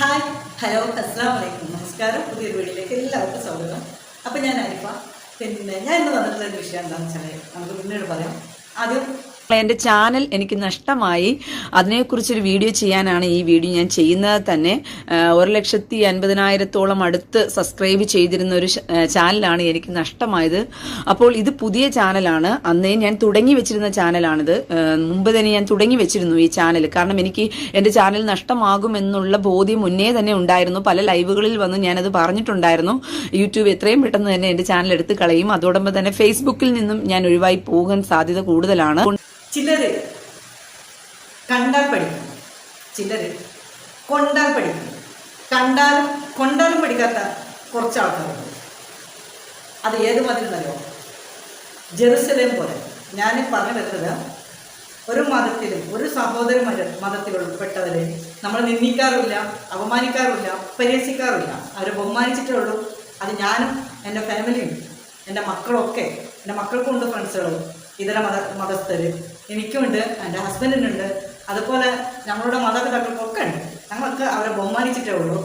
Hi hello അസ്സാം വലൈക്കും നമസ്കാരം. പുതിയൊരു വീട്ടിലേക്ക് എല്ലാവർക്കും സ്വാഗതം. അപ്പോൾ ഞാൻ അരിഫ. പിന്നെ ഞാൻ ഇന്ന് വന്നിട്ടുള്ള ഒരു വിഷയം എന്താണെന്ന് വെച്ചാൽ നമുക്ക് പിന്നീട് പറയാം. ആദ്യം എന്റെ ചാനൽ എനിക്ക് നഷ്ടമായി. അതിനെക്കുറിച്ചൊരു വീഡിയോ ചെയ്യാനാണ് ഈ വീഡിയോ ഞാൻ ചെയ്യുന്നത് തന്നെ. ഒരു ലക്ഷത്തി അൻപതിനായിരത്തോളം അടുത്ത് സബ്സ്ക്രൈബ് ചെയ്തിരുന്ന ഒരു ചാനലാണ് എനിക്ക് നഷ്ടമായത്. അപ്പോൾ ഇത് പുതിയ ചാനലാണ്. അന്നേ ഞാൻ തുടങ്ങി വെച്ചിരുന്ന ചാനലാണിത്. മുമ്പ് തന്നെ ഞാൻ തുടങ്ങി വെച്ചിരുന്നു ഈ ചാനൽ. കാരണം എനിക്ക് എന്റെ ചാനൽ നഷ്ടമാകുമെന്നുള്ള ബോധ്യം മുന്നേ തന്നെ ഉണ്ടായിരുന്നു. പല ലൈവുകളിൽ വന്ന് ഞാനത് പറഞ്ഞിട്ടുണ്ടായിരുന്നു. യൂട്യൂബ് എത്രയും പെട്ടെന്ന് തന്നെ എന്റെ ചാനൽ എടുത്ത് കളയും. അതോടൊപ്പം തന്നെ ഫേസ്ബുക്കിൽ നിന്നും ഞാൻ ഒഴിവായി പോകാൻ സാധ്യത കൂടുതലാണ്. ചിലർ കണ്ടാൽ പഠിക്കും. ചിലർ കൊണ്ടാൽ പഠിക്കും. കണ്ടാലും കൊണ്ടാലും പഠിക്കാത്ത കുറച്ച് ആൾക്കാരുണ്ട് അത് ഏത് മതിലെന്നല്ലോ ജെറുസലേം പോലെ. ഞാൻ പറഞ്ഞു വരുന്നത് ഒരു മതത്തിലും ഒരു സഹോദര മത മതത്തിൽ ഉൾപ്പെട്ടവരെ നമ്മൾ നിന്ദിക്കാറില്ല അപമാനിക്കാറില്ല പരിഹസിക്കാറില്ല. അവരെ ബഹുമാനിച്ചിട്ടേ ഉള്ളൂ അത് ഞാനും എന്റെ ഫാമിലിയും എന്റെ മക്കളൊക്കെ എന്റെ മക്കൾക്കുണ്ട് ഫ്രണ്ട്സുകൾ ഇതര മത മതസ്ഥർ എനിക്കുമുണ്ട് എന്റെ ഹസ്ബൻഡിനുണ്ട് അതുപോലെ ഞങ്ങളുടെ മാതാപിതാക്കൾക്കൊക്കെ ഉണ്ട്. ഞങ്ങൾക്ക് അവരെ ബഹുമാനിച്ചിട്ടേ ഉള്ളൂ.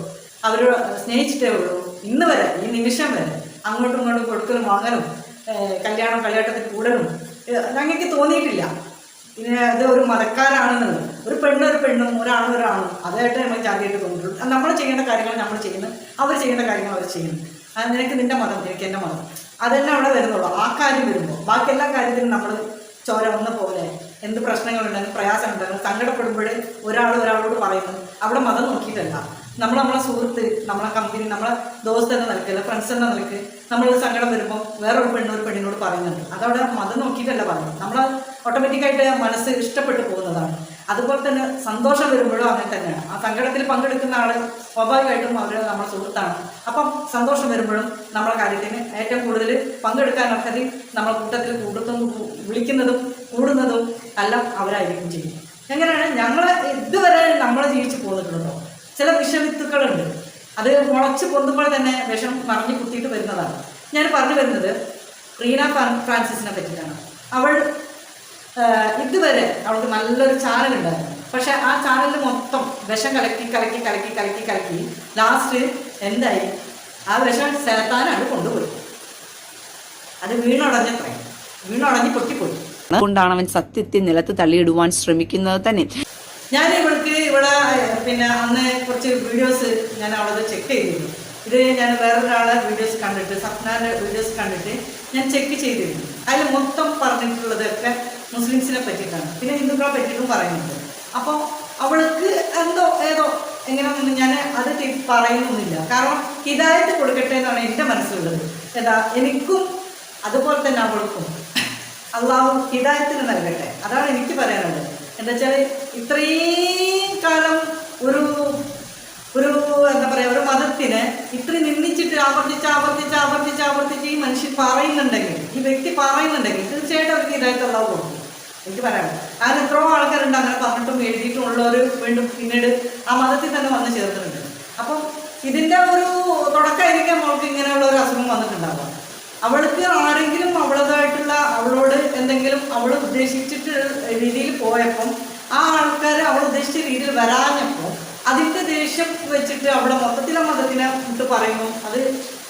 അവരോട് സ്നേഹിച്ചിട്ടേ ഉള്ളൂ. ഇന്ന് വരെ ഈ നിമിഷം വരെ അങ്ങോട്ടും ഇങ്ങോട്ടും കൊടുക്കലും വാങ്ങലും കല്യാണം കളിയാട്ടത്തിൽ കൂടലും ഞങ്ങൾക്ക് തോന്നിയിട്ടില്ല. പിന്നെ അത് ഒരു മതക്കാരാണെന്നുള്ളത് ഒരു പെണ്ണ് ഒരു പെണ്ണും ഒരാണും ഒരാണും അതായിട്ട് നമ്മൾ ജാതിയായിട്ട് തോന്നിയിട്ടുള്ളൂ. നമ്മൾ ചെയ്യേണ്ട കാര്യങ്ങൾ നമ്മൾ ചെയ്യുന്നു. അവർ ചെയ്യേണ്ട കാര്യങ്ങൾ അവർ ചെയ്യുന്നു. നിനക്ക് നിന്റെ മതം എനിക്ക് എന്റെ മതം. അതെല്ലാം അവിടെ വരുന്നുള്ളൂ. ആ കാര്യം വരുമ്പോൾ ബാക്കി എല്ലാ കാര്യത്തിനും നമ്മൾ ചോര വന്ന പോലെ എന്ത് പ്രശ്നങ്ങളുണ്ടെങ്കിലും പ്രയാസം ഉണ്ടെങ്കിലും സങ്കടപ്പെടുമ്പോൾ ഒരാൾ ഒരാളോട് പറയുന്നു. അവിടെ മതം നോക്കിയിട്ടല്ല. നമ്മൾ നമ്മളെ സുഹൃത്ത് നമ്മളെ കമ്പനി നമ്മളെ ദോസ് എന്ന നിൽക്കില്ല ഫ്രണ്ട്സ് എന്ന നിൽക്ക് നമ്മൾ സങ്കടം വരുമ്പോൾ വേറൊരു പെണ്ണൊരു പെണ്ണിനോട് പറയുന്നുണ്ട്. അതവിടെ മതം നോക്കിയിട്ടല്ല പറയുന്നത്. നമ്മൾ ഓട്ടോമാറ്റിക്കായിട്ട് മനസ്സ് ഇഷ്ടപ്പെട്ടു പോകുന്നതാണ്. അതുപോലെ തന്നെ സന്തോഷം വരുമ്പോഴും അങ്ങനെ തന്നെയാണ്. ആ സങ്കടത്തിൽ പങ്കെടുക്കുന്ന ആൾ സ്വാഭാവികമായിട്ടും അവർ നമ്മുടെ സുഹൃത്താണ്. അപ്പം സന്തോഷം വരുമ്പോഴും നമ്മുടെ കാര്യത്തിന് ഏറ്റവും കൂടുതൽ പങ്കെടുക്കാൻ അർഹതി നമ്മളെ കൂട്ടത്തിൽ കൂടുതലും വിളിക്കുന്നതും കൂടുന്നതും എല്ലാം അവരായിരിക്കും ചെയ്യും എങ്ങനെയാണ്? ഞങ്ങൾ ഇതുവരെ നമ്മൾ ജീവിച്ചു പോന്നിട്ടുണ്ടോ? ചില വിഷവിത്തുക്കളുണ്ട് അത് മുളച്ച് പൊന്തുമ്പോൾ തന്നെ വിഷം മറിഞ്ഞ് കുത്തിയിട്ട് വരുന്നതാണ്. ഞാൻ പറഞ്ഞു വരുന്നത് റീന ഫ്രാൻ- ഫ്രാൻസിസിനെ പറ്റിയിട്ടാണ്. അവൾ ഇതുവരെ അവൾക്ക് നല്ലൊരു ചാനൽ ഉണ്ടായിരുന്നു. പക്ഷെ ആ ചാനലിൽ മൊത്തം വിഷം കലക്കി കലക്കി കലക്കി കലക്കി കലക്കി ലാസ്റ്റ് എന്തായി? ആ വിഷം സേത്താനാണ് കൊണ്ടുപോയി. അത് വീണുടഞ്ഞത്രേ. വീണുടഞ്ഞ് പൊട്ടിപ്പോയി. അതുകൊണ്ടാണ് അവൻ സത്യത്തെ നിലത്ത് തള്ളിയിടുവാൻ ശ്രമിക്കുന്നത് തന്നെ. ഞാൻ ഇവൾക്ക് ഇവിടെ പിന്നെ അന്ന് കുറച്ച് വീഡിയോസ് ഞാൻ അവളത് ചെക്ക് ചെയ്തിരുന്നു. ഇത് ഞാൻ വേറൊരാളെ വീഡിയോസ് കണ്ടിട്ട് സപ്നാന്റെ വീഡിയോസ് കണ്ടിട്ട് ഞാൻ ചെക്ക് ചെയ്തിരുന്നു. അതിൽ മൊത്തം പറഞ്ഞിട്ടുള്ളതൊക്കെ മുസ്ലിംസിനെ പറ്റിയിട്ടാണ്. പിന്നെ ഹിന്ദുക്കളെ പറ്റിയിട്ടും പറയുന്നുണ്ട്. അപ്പോൾ അവൾക്ക് എന്തോ ഏതോ എങ്ങനെയൊന്നും ഞാൻ അത് പറയുന്നില്ല. കാരണം ഹിദായത്ത് കൊടുക്കട്ടെ എന്നാണ് എന്റെ മനസ്സിലുള്ളത്. എന്താ എനിക്കും അതുപോലെ തന്നെ അവൾക്കും അള്ളാഹു ഹിതായത്തിന് നൽകട്ടെ. അതാണ് എനിക്ക് പറയാനുള്ളത്. എന്താ വെച്ചാൽ ഇത്രയും കാലം ഒരു ഒരു എന്താ പറയുക ഒരു മതത്തിനെ ഇത്രയും നിന്ദിച്ചിട്ട് ആവർത്തിച്ച് ആവർത്തിച്ച് ആവർത്തിച്ച് ആവർത്തിച്ച് ഈ മനുഷ്യൻ പറയുന്നുണ്ടെങ്കിൽ ഈ വ്യക്തി പറയുന്നുണ്ടെങ്കിൽ തീർച്ചയായിട്ടും അവർക്ക് കൊടുക്കും. എനിക്ക് പറയാം കാരണം എത്രയോ ആൾക്കാരുണ്ട് അങ്ങനെ പറഞ്ഞിട്ടും എഴുതിയിട്ടും ഉള്ളവർ വീണ്ടും പിന്നീട് ആ മതത്തിൽ തന്നെ വന്ന് ചേർത്തിട്ടുണ്ട്. അപ്പം ഇതിന്റെ ഒരു തുടക്കമായിരിക്കാം അവൾക്ക് ഇങ്ങനെയുള്ള ഒരു അസുഖം വന്നിട്ടുണ്ടാവുക. അവൾക്ക് ആരെങ്കിലും അവളതായിട്ടുള്ള അവളോട് എന്തെങ്കിലും അവൾ ഉദ്ദേശിച്ചിട്ട് രീതിയിൽ പോയപ്പം ആ ആൾക്കാർ അവൾ ഉദ്ദേശിച്ച രീതിയിൽ വരാഞ്ഞപ്പോൾ അതിന്റെ ദേഷ്യം വെച്ചിട്ട് അവളെ മൊത്തത്തിലെ മതത്തിനെ ഇട്ട് പറയുന്നു. അത്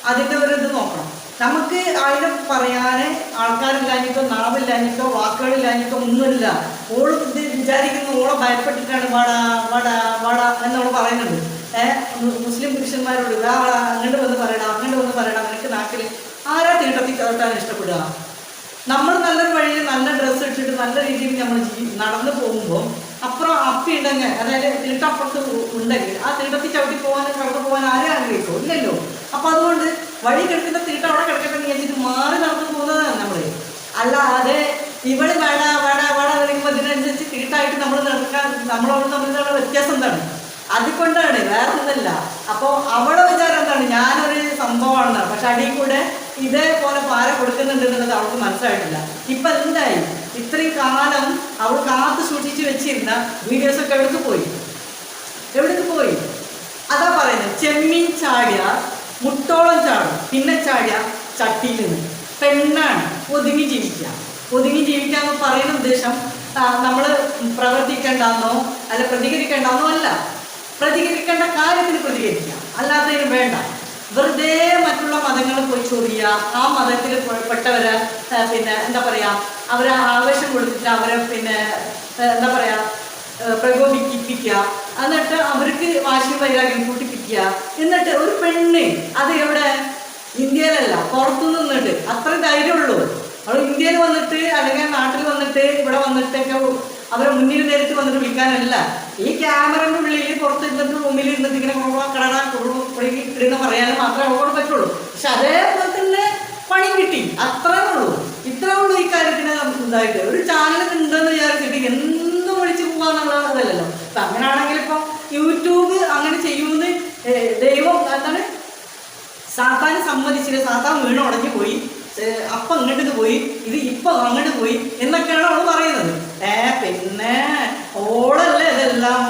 അതിന്റെ ഒരു ഇത് നോക്കണം. നമുക്ക് അതിനെ പറയാൻ ആൾക്കാരില്ലാഞ്ഞിട്ടോ നാവില്ലാഞ്ഞിട്ടോ വാക്കുകളില്ലാഞ്ഞിട്ടോ ഒന്നുമില്ല. ഓൾ വിചാരിക്കുന്ന ഓളെ ഭയപ്പെട്ടിട്ടാണ് വട വട വട എന്നോട് പറയുന്നുണ്ട് ഏഹ് മുസ്ലിം പുരുഷന്മാരോട് ഇതാ അങ്ങോട്ട് വന്ന് പറയണം അങ്ങോട്ട് വന്ന് പറയണം നിനക്ക് നാട്ടിൽ ആരാ തീട്ടത്തി കയറ്റാൻ ഇഷ്ടപ്പെടുക? നമ്മൾ നല്ലൊരു വഴിയിൽ നല്ല ഡ്രസ്സ് ഇട്ടിട്ട് നല്ല രീതിയിൽ നമ്മൾ നടന്നു പോകുമ്പോൾ അപ്പുറം അപ്പി ഉണ്ടെങ്കിൽ അതായത് തീട്ടപ്പുറത്ത് ഉണ്ടെങ്കിൽ ആ തീട്ടത്തിൽ ചവിട്ടി പോകാനും കടന്നു പോകാൻ ആരും ആഗ്രഹിക്കും ഇല്ലല്ലോ. അപ്പൊ അതുകൊണ്ട് വഴി കിടക്കുന്ന തീട്ട അവിടെ കിടക്കട്ടെ നീ വിചാരിച്ചിട്ട് മാറി നടന്നു പോകുന്നതാണ് നമ്മൾ അല്ലാതെ ഇവൾ വേട വേട വേട വരുമ്പോ ഇതിനനുസരിച്ച് തീട്ടായിട്ട് നമ്മൾ നടക്കാൻ നമ്മളോട് തമ്മിലുള്ള വ്യത്യാസം എന്താണ്? അതുകൊണ്ടാണ് വേറെ ഒന്നല്ല അപ്പോൾ അവളെ വിചാരം എന്താണ്? ഞാനൊരു സംഭവമാണ് പക്ഷെ അടിയിൽ കൂടെ ഇതേപോലെ പാര കൊടുക്കുന്നുണ്ട് എന്നുള്ളത് അവൾക്ക് മനസ്സിലായിട്ടില്ല. ഇപ്പൊ എന്തായി? ഇത്രയും കാലം അവൾ കാത്തു സൂക്ഷിച്ച് വെച്ചിരുന്ന വീഡിയോസ് ഒക്കെ എവിടേക്ക് പോയി? എവിടേക്ക് പോയി? അതാ പറയുന്നത് ചെമ്മീൻ ചാടിയ മുട്ടോളം ചാടും. പിന്നെ ചാടിയ ചട്ടിയിൽ നിന്ന്. പെണ്ണാണ്. ഒതുങ്ങി ജീവിക്കുക. ഒതുങ്ങി ജീവിക്കുക എന്ന് പറയുന്ന ഉദ്ദേശം നമ്മൾ പ്രവർത്തിക്കേണ്ടെന്നോ അല്ല പ്രതികരിക്കേണ്ടെന്നോ അല്ല. പ്രതികരിക്കേണ്ട കാര്യത്തിന് പ്രതികരിക്കുക. അല്ലാത്തതിന് വേണ്ട. വെറുതെ മറ്റുള്ള മതങ്ങൾ പോയി ചൊറിയുക ആ മതത്തിൽ പെട്ടവര് പിന്നെ എന്താ പറയാ അവരെ ആവേശം കൊടുത്തിട്ട് അവരെ പിന്നെ എന്താ പറയാ പ്രകോപിപ്പിക്കുക. എന്നിട്ട് അവർക്ക് വാശി വൈരാഗ്യം കൂട്ടിപ്പിക്കുക എന്നിട്ട് ഒരു പെണ്ണ് അത് എവിടെ? ഇന്ത്യയിലല്ല പുറത്തു നിന്നിട്ട് അത്ര ധൈര്യമുള്ളൂ. അവൾ ഇന്ത്യയിൽ വന്നിട്ട് അല്ലെങ്കിൽ നാട്ടിൽ വന്നിട്ട് ഇവിടെ വന്നിട്ടൊക്കെ അവരെ മുന്നിൽ നേരിട്ട് വന്നിട്ട് വിളിക്കാനല്ല. ഈ ക്യാമറയുടെ ഉള്ളിൽ പുറത്ത് ഇരുന്നിട്ട് റൂമിൽ ഇരുന്നിട്ട് ഇങ്ങനെ കടട ഇടുന്ന പറയാനും മാത്രമേ അവളോട് പറ്റുള്ളൂ. പക്ഷെ അതേപോലെ തന്നെ പണി കിട്ടി. അത്രേ ഉള്ളൂ. ഇത്രേ ഉള്ളൂ ഈ കാര്യത്തിന് നമുക്ക് ഇതായിട്ട് ഒരു ചാനൽ ഉണ്ടെന്ന് വിചാരിച്ചിട്ട് എന്തും വിളിച്ചു പോകാന്നുള്ള ഇതല്ലല്ലോ അപ്പൊ അങ്ങനെയാണെങ്കിൽ യൂട്യൂബ് അങ്ങനെ ചെയ്യുമെന്ന് ദൈവം എന്താണ്? സാത്താൻ സമ്മതിച്ചില്ല. സാത്താൻ വീണ് ഉടഞ്ഞു പോയി. അപ്പൊ അങ്ങോട്ട് പോയി. ഇത് ഇപ്പൊ അങ്ങോട്ട് പോയി എന്നൊക്കെയാണ് അവൾ പറയുന്നത്. ഏ പിന്നെ ഓളല്ലേ ഇതെല്ലാം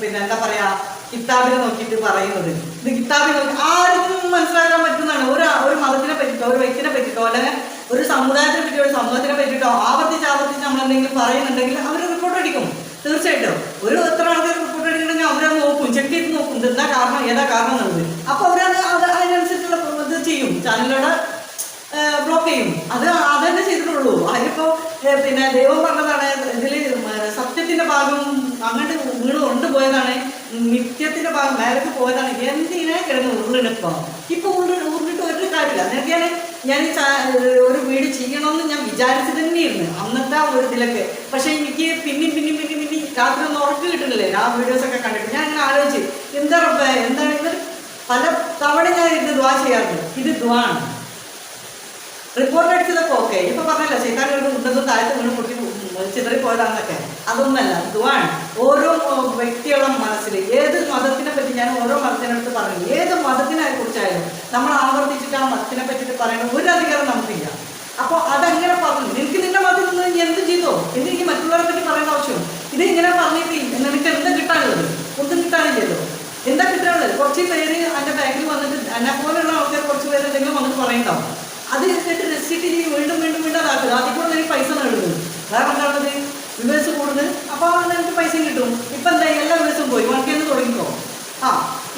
പിന്നെ എന്താ പറയാ കിതാബിനെ നോക്കിയിട്ട് പറയുന്നത്. ഇത് കിതാബിനെ നോക്കി ആർക്കും മനസ്സിലാക്കാൻ പറ്റുന്നതാണ്. ഒരു ഒരു മതത്തിനെ പറ്റിട്ടോ ഒരു വ്യക്തിനെ പറ്റിട്ടോ അല്ലെങ്കിൽ ഒരു സമുദായത്തിനെ പറ്റിയോ ഒരു സമൂഹത്തിനെ പറ്റിട്ടോ ആവർത്തിച്ച് ആവർത്തിച്ച് നമ്മൾ എന്തെങ്കിലും പറയുന്നുണ്ടെങ്കിൽ അവർ റിപ്പോർട്ട് അടിക്കും. തീർച്ചയായിട്ടും. ഒരു എത്ര ആൾക്കാർ അവരത് നോക്കും ചെക്ക് ചെയ്ത് നോക്കും എന്താ കാരണം ഏതാ കാരണം എന്നുള്ളത്. അപ്പൊ അവരത് അത് അതിനനുസരിച്ചുള്ള ഇത് ചെയ്യും. ചാനലിലൂടെ ബ്ലോക്ക് ചെയ്യും. അത് അതന്നെ ചെയ്തിട്ടുള്ളൂ. അതിപ്പോ പിന്നെ ദൈവം പറഞ്ഞതാണ് ഇതിൽ സത്യത്തിന്റെ ഭാഗം അങ്ങോട്ട് വീണ് കൊണ്ടുപോയതാണ് നിത്യത്തിന്റെ ഭാഗം മേലേക്ക് പോയതാണ് എന്തിനാ കിടന്ന് ഉരുളിനിപ്പോ ഇപ്പൊ ഉരുളി ഉരുളിട്ട് കാര്യമില്ല എന്നൊക്കെയാണ് ഞാൻ ഒരു വീട് ചെയ്യണമെന്ന് ഞാൻ വിചാരിച്ചു തന്നെയിരുന്നു അന്നത്തെ ആ ഒരു ഇതിലൊക്കെ. പക്ഷേ എനിക്ക് പിന്നെയും പിന്നെയും പിന്നെയും പിന്നെയും രാത്രി ഒന്നും ഉറക്കം കിട്ടുന്നില്ലേ? ആ വീഡിയോസ് ഒക്കെ കണ്ടിട്ട് ഞാൻ അങ്ങനെ ആലോചിച്ച് എന്താ റബ്ബേ എന്താണ് ഇത് പല തവണ ഞാൻ ഇത് ദ്വാ ചെയ്യാറുണ്ട്. ഇത് ദ്വാണ്. Report അടിച്ചതൊക്കെ okay. ഇപ്പൊ പറഞ്ഞല്ലോ ശൈത്താൻ ഉണ്ടെന്ന് താഴത്ത് വീണ് പൊട്ടി ചിതറി പോയതാണെന്നൊക്കെ അതൊന്നല്ല ദുവാണ് ഓരോ വ്യക്തികളും മനസ്സിൽ ഏത് മതത്തിനെ പറ്റി ഞാൻ ഓരോ മതത്തിനടുത്ത് പറയുന്നു ഏത് മതത്തിനെ കുറിച്ചായാലും നമ്മൾ ആവർത്തിച്ചിട്ട് ആ മതത്തിനെ പറ്റിയിട്ട് പറയുന്ന ഒരു അധികാരം നമുക്കില്ല. അപ്പോൾ അതങ്ങനെ പറഞ്ഞു? നിനക്ക് നിന്റെ മതത്തിൽ നിന്ന് നീ എന്ത് ചെയ്തോ? എന്ന് എനിക്ക് മറ്റുള്ളവരെ പറ്റി പറയേണ്ട ആവശ്യം ഇത് ഇങ്ങനെ പറഞ്ഞിട്ട് നിനക്ക് എന്താ കിട്ടാനുള്ളത്? ഒന്നും കിട്ടാനില്ലല്ലോ. എന്താ കിട്ടാനുള്ളത്? കുറച്ച് പേര് എന്റെ ബാക്കിൽ വന്നിട്ട് എന്നെ പോലെയുള്ള ആൾക്കാർ കുറച്ച് പേര് എന്തെങ്കിലും വന്നിട്ട് പറയണ്ടാവും. അത് കേട്ടിട്ട് രസിച്ചിട്ട് ചെയ്ത് വീണ്ടും വീണ്ടും വീണ്ടും അതാക്കുക അതിൽ കൂടെ പൈസ നേടുന്നത് കാരണം എന്താണത് വ്യൂവേഴ്സ് കൂടുന്നത് അപ്പോൾ എനിക്ക് പൈസ കിട്ടും. ഇപ്പം എന്തായി എല്ലാ വ്യൂവേഴ്സും പോയി. വണക്കേന്ന് തുടങ്ങിക്കോ. ആ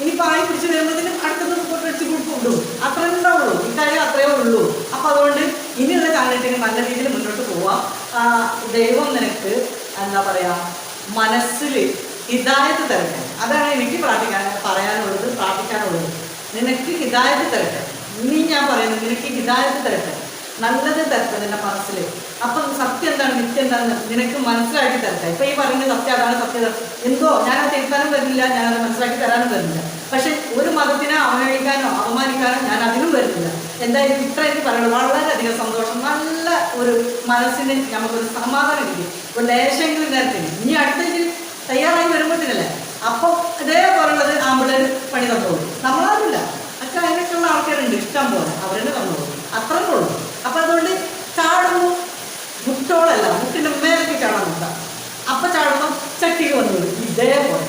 ഇനിയിപ്പോൾ ആയി പിടിച്ച് വരുമ്പോഴത്തേനും അടുത്തത് ഫോട്ടോ അടിച്ച് കൊടുക്കുള്ളൂ അത്രേ ഉണ്ടാവുള്ളൂ. ഇക്കാര്യം അത്രയേ ഉള്ളൂ. അപ്പോൾ അതുകൊണ്ട് ഇനിയുള്ള കാലഘട്ടത്തിൽ നല്ല രീതിയിൽ മുന്നോട്ട് പോവാം. ദൈവം നിനക്ക് എന്താ പറയുക മനസ്സിൽ ഹിതായത് തരട്ടെ. അതാണ് എനിക്ക് പ്രാർത്ഥിക്കാൻ പറയാനുള്ളത് പ്രാർത്ഥിക്കാനുള്ളത്. നിനക്ക് ഹിതായത് തരട്ടെ. ഇനി ഞാൻ പറയുന്നത് നിനക്ക് ഹിതായത് തരട്ടെ. നല്ലത് തരത്തെ നിന്റെ മനസ്സിൽ അപ്പൊ സത്യം എന്താണ് നിത്യം എന്താണ് നിനക്ക് മനസ്സിലാക്കി തരട്ടെ. ഇപ്പൊ ഈ പറയുന്ന സത്യം അതാണ് സത്യത എന്തോ ഞാനത് തിരുത്താനും വരുന്നില്ല ഞാനത് മനസ്സിലാക്കി തരാനും വരുന്നില്ല. പക്ഷെ ഒരു മതത്തിനെ അവഗണിക്കാനോ അപമാനിക്കാനോ ഞാൻ അതിനും വരുന്നില്ല. എന്തായാലും ഇത്ര എനിക്ക് പറയുന്നത് വളരെയധികം സന്തോഷം. നല്ല ഒരു മനസ്സിന് നമുക്കൊരു സമാധാനം കിട്ടി. ഇപ്പൊ ലേശമെങ്കിലും നേരത്തെ ഇനി അടുത്തേക്ക് തയ്യാറായി വരുമ്പോഴത്തേനല്ലേ ഇതേ ഇതേപോലുള്ളത് ആമ്പിളേര് പണി തന്നോളൂ നമ്മളാവില്ല അച്ഛാ അതിനൊക്കെയുള്ള ആൾക്കാരുണ്ട്. ഇഷ്ടം പോലെ. അവരെന്നെ തന്നോളൂ. അത്രേ ഉള്ളൂ. അപ്പൊ അതുകൊണ്ട് ചാടുന്നു. മുട്ടോളല്ല മുട്ടിന്റെ മേലേക്ക് ചാടാൻ മുട്ട അപ്പം ചാടുമ്പോൾ ചട്ടിക്ക് വന്നു. ഇതേപോലെ.